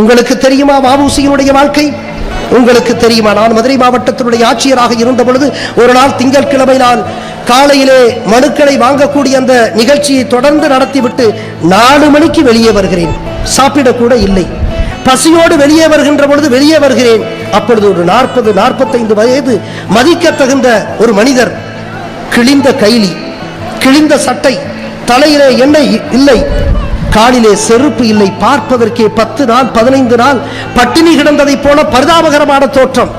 உங்களுக்கு தெரியுமா வாபூசியினுடைய வாழ்க்கை? உங்களுக்கு தெரியுமா? நான் மதுரை மாவட்டத்தினுடைய ஆட்சியராக இருந்த பொழுது ஒரு நாள் திங்கட்கிழமை நான் காலையிலே மனுக்களை வாங்கக்கூடிய அந்த நிகழ்ச்சியை தொடர்ந்து நடத்திவிட்டு நாலு மணிக்கு வெளியே வருகிறேன். சாப்பிடக்கூட இல்லை. பசியோடு வெளியே வருகின்ற பொழுது வெளியே வருகிறேன். அப்பொழுது ஒரு நாற்பது நாற்பத்தைந்து வயது மதிக்க தகுந்த ஒரு மனிதர் கிழிந்த கைலி கிழிந்த சட்டை தலையிலே எண்ணெய் இல்லை. காலிலே செருப்பு இல்லை. பார்ப்பதற்கே பத்து நாள் பதினைந்து நாள் பட்டினி கிடந்ததை போல பரிதாபகரமான தோற்றம்.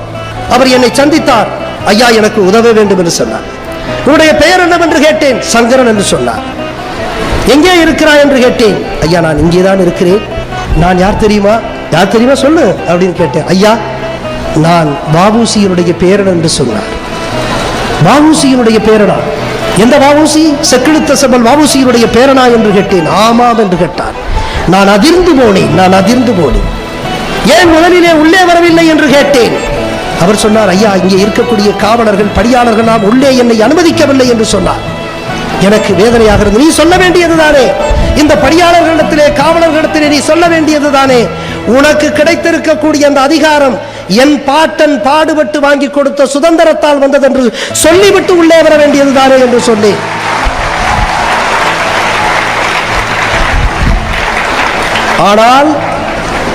அவர் என்னை சந்தித்தார். ஐயா எனக்கு உதவ வேண்டும் என்று சொன்னார். உன்னுடைய பெயர் என்னவென்று கேட்டேன் சங்கரன் என்று சொன்னார். எங்கே இருக்கிறாய் என்று கேட்டேன். ஐயா நான் இங்கேதான் இருக்கிறேன். நான் யார் தெரியுமா? யார் தெரியுமா? சொல்லு அப்படின்னு கேட்டேன். ஐயா நான் பாபுசியினுடைய பேரன் என்று சொன்னார். வாவூசியினுடைய பேரனா? எந்த வாவூசி? செக்கிழுத்த செம்மன் வாவூசியினுடைய பேரனா என்று கேட்டேன். ஆமாம் என்று கேட்டார். நான் அதிர்ந்து போனேன். நான் அதிர்ந்து போனேன். ஏன் முதலிலே உள்ளே வரவில்லை என்று கேட்டேன். அவர் சொன்னார் ஐயா இங்கே இருக்கக்கூடிய காவலர்கள் படியாளர்கள் நாம் உள்ளே என்னை அனுமதிக்கவில்லை என்று சொன்னார். எனக்கு வேதனையாக இருந்தது. நீ சொல்ல வேண்டியதுதானே இந்த பணியாளர்களிடத்திலே காவலர்களிடத்திலே நீ சொல்ல வேண்டியது தானே? உனக்கு கிடைத்திருக்கக்கூடிய அந்த அதிகாரம் என் பாட்டன் பாடுபட்டு வாங்கி கொடுத்த சுதந்திரத்தால் வந்தது என்று சொல்லிவிட்டு உள்ளே வர வேண்டியதுதானே என்று சொல்லி. ஆனால்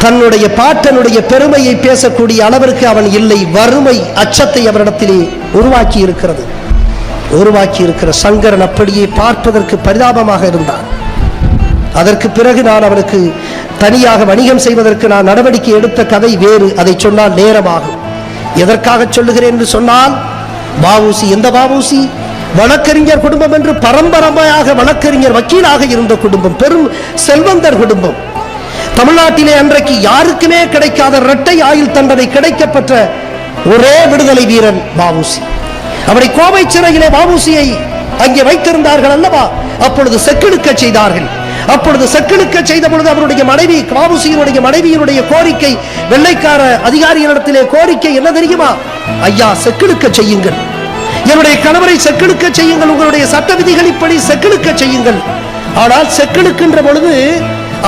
தன்னுடைய பாட்டனுடைய பெருமையை பேசக்கூடிய அளவிற்கு அவன் இல்லை வறுமை அச்சத்தை அவரிடத்திலே உருவாக்கி இருக்கிறது உருவாக்கி இருக்கிற சங்கரன் அப்படியே பார்ப்பதற்கு பரிதாபமாக இருந்தான். அதற்கு பிறகு நான் அவனுக்கு தனியாக வணிகம் செய்வதற்கு நான் நடவடிக்கை எடுத்த கதை வேறு. அதை சொன்னால் நேரமாகும். எதற்காக சொல்லுகிறேன் என்று சொன்னால் பாவூசி எந்த பாவூசி வழக்கறிஞர் குடும்பம் என்று பரம்பரமையாக வழக்கறிஞர் வக்கீலாக இருந்த குடும்பம் பெரும் செல்வந்தர் குடும்பம். தமிழ்நாட்டிலே அன்றைக்கு யாருக்குமே கிடைக்காத இரட்டை ஆயுள் தண்டனை கிடைக்கப்பெற்ற ஒரே விடுதலை வீரன் பாவூசி அவரை கோவை சிறையிலே பாவூசியை அங்கே வைத்திருந்தார்கள் அல்லவா? அப்பொழுது செக்கெடுக்க செய்தார்கள். அப்பொழுது செக்கெடுக்க செய்த பொழுது அவருடைய மனைவி வாவுசியினுடைய மனைவியினுடைய கோரிக்கை வெள்ளைக்கார அதிகாரிகளிடத்திலே கோரிக்கை என்ன தெரியுமா? ஐயா செக்கெடுக்க செய்யுங்கள். என்னுடைய கணவரை செக்கெடுக்க செய்யுங்கள். உங்களுடைய சட்ட விதிகள் இப்படி செக்கெடுக்க செய்யுங்கள். ஆனால் செக்கெடுக்கின்ற பொழுது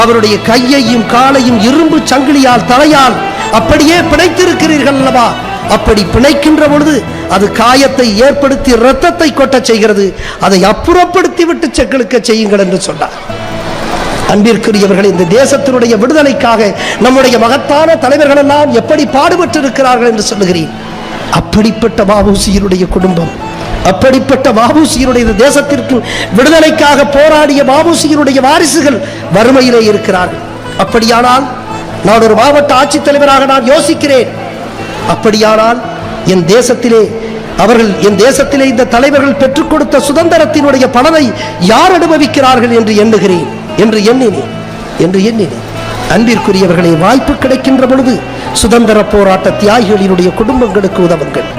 அவருடைய கையையும் காலையும் இரும்பு சங்கிலியால் தலையால் அப்படியே பிணைத்திருக்கிறீர்கள் அல்லவா? அப்படி பிணைக்கின்ற பொழுது அது காயத்தை ஏற்படுத்தி இரத்தத்தை கொட்டச் செய்கிறது. அதை அப்புறப்படுத்தி விட்டு செக்கெடுக்க செய்யுங்கள் என்று சொன்னார். அன்பிற்குரியவர்கள் இந்த தேசத்தினுடைய விடுதலைக்காக நம்முடைய மகத்தான தலைவர்கள் எல்லாம் எப்படி பாடுபட்டு இருக்கிறார்கள் என்று சொல்லுகிறேன். அப்படிப்பட்ட வாவூசியினுடைய குடும்பம் அப்படிப்பட்ட வாவூசியினுடைய இந்த தேசத்திற்கு விடுதலைக்காக போராடிய வாவூசியினுடைய வாரிசுகள் வறுமையிலே இருக்கிறார்கள். அப்படியானால் நான் ஒரு மாவட்ட ஆட்சித்தலைவராக நான் யோசிக்கிறேன். அப்படியானால் என் தேசத்திலே அவர்கள் என் தேசத்திலே இந்த தலைவர்கள் பெற்றுக் கொடுத்த சுதந்திரத்தினுடைய பலனை யார் அனுபவிக்கிறார்கள் என்று எண்ணுகிறேன். என்று எண்ணினேன் என்று எண்ணினேன். அன்பிற்குரியவர்களை வாய்ப்பு கிடைக்கின்ற பொழுது சுதந்திர போராட்ட தியாகிகளினுடைய குடும்பங்களுக்கு உதவுங்கள்.